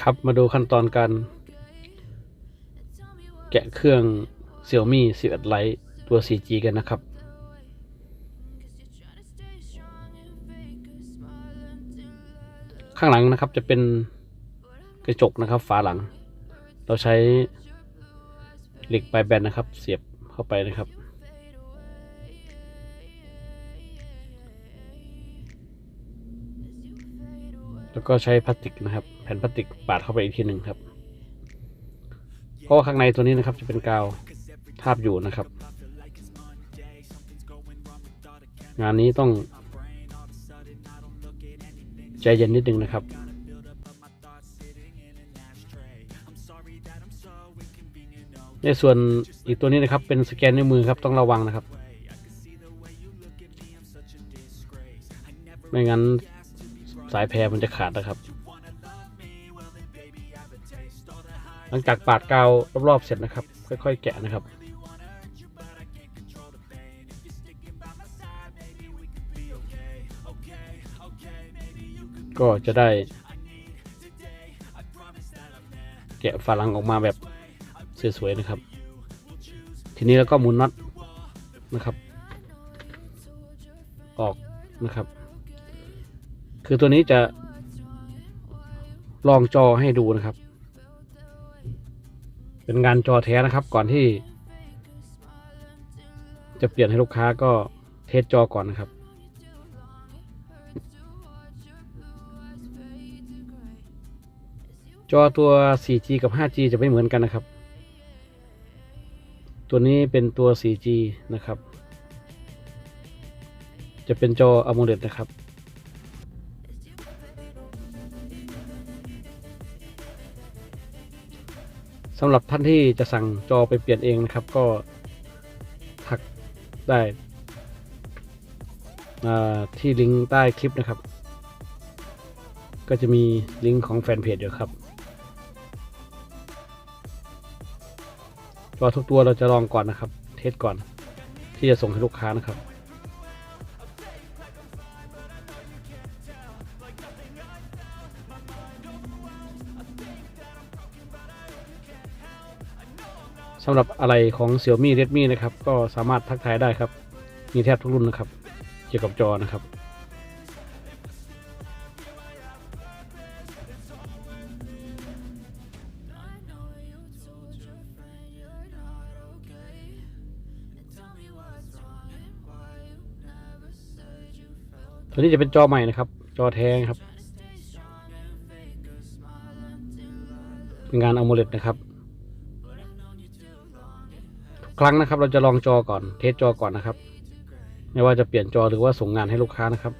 ครับมาดูขั้นตอนการ แกะเครื่อง Xiaomi 11 Lite ตัว 4G กันนะครับ ข้างหลังนะครับจะเป็นกระจกนะครับฝาหลัง เราใช้เหล็กปลายแบนนะครับ เสียบเข้าไปนะครับ แล้วก็ใช้พลาสติกนะครับ แผ่นพลาสติกปาดเข้าไปอีกทีหนึ่งครับ เพราะว่าข้างในตัวนี้นะครับ จะเป็นกาวทาบอยู่นะครับ งานนี้ต้องใจเย็นนิดนึงนะครับในส่วนอีกตัวนี้นะครับเป็นสแกนในมือครับต้องระวังนะครับ ไม่งั้น สายแพรมันจะขาดนะครับ หลังจากปาดกาวรอบๆเสร็จนะครับ ค่อยๆ แกะนะครับก็จะได้แกะฝาลังออกมาแบบสวยๆนะครับ ทีนี้แล้วก็หมุนน็อตนะครับ ออกนะครับ คือตัวนี้จะลองจอให้ดูนะครับ เป็นงานจอแท้นะครับ ก่อนที่ จะเปลี่ยนให้ลูกค้าก็เทสจอก่อนนะครับจอตัว 4G กับ 5G จะไม่เหมือนกันนะครับ ตัวนี้เป็นตัว 4G นะครับ จะเป็นจอ AMOLED นะครับ สำหรับท่านที่จะสั่งจอไปเปลี่ยนเองนะครับ ก็ทักได้ที่ลิงก์ใต้คลิปนะครับ ก็จะมีลิงก์ของแฟนเพจอยู่ครับจอทุกตัวเราจะลองก่อนนะครับ เทสก่อนที่จะส่งให้ลูกค้านะครับำหรับอะไรของ Xiaomi Redmi นะครับ ก็สามารถทักทายได้ครับ มีแทบทุกรุ่นนะครับ เกี่ยวกับจอนะครับตัวนี้จะเป็นจอใหม่นะครับ จอแท้ครับ เป็นงาน AMOLED นะครับ ครั้งนะครับ เราจะลองจอก่อนเทสจอก่อนนะครับ ไม่ว่าจะเปลี่ยนจอหรือว่าส่งงานให้ลูกค้านะครับ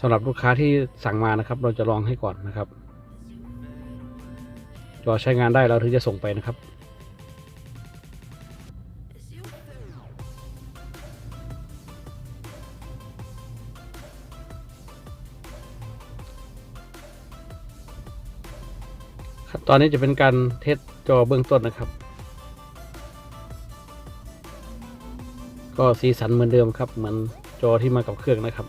สำหรับลูกค้าที่สั่งมานะครับ เราจะลองให้ก่อนนะครับ จอใช้งานได้เราถึงจะส่งไปนะครับครับตอนนี้จะเป็นการเทสจอเบื้องต้นนะครับ ก็สีสันเหมือนเดิมครับ เหมือนจอที่มากับเครื่องนะครับ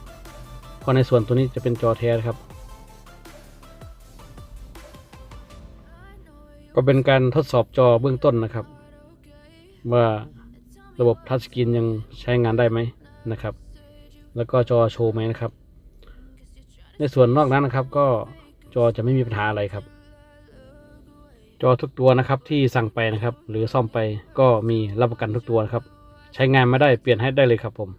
เพราะในส่วนตัวนี้จะเป็นจอแท้ครับ ก็เป็นการทดสอบจอเบื้องต้นนะครับ ว่าระบบทัชสกรีนยังใช้งานได้ไหมนะครับ แล้วก็จอโชว์ไหมนะครับ ในส่วนนอกนั้นนะครับก็จอจะไม่มีปัญหาอะไรครับ จอทุกตัวนะครับที่สั่งไปนะครับ หรือซ่อมไปก็มีรับประกันทุกตัวนะครับ ใช้งานไม่ได้เปลี่ยนให้ได้เลยครับผม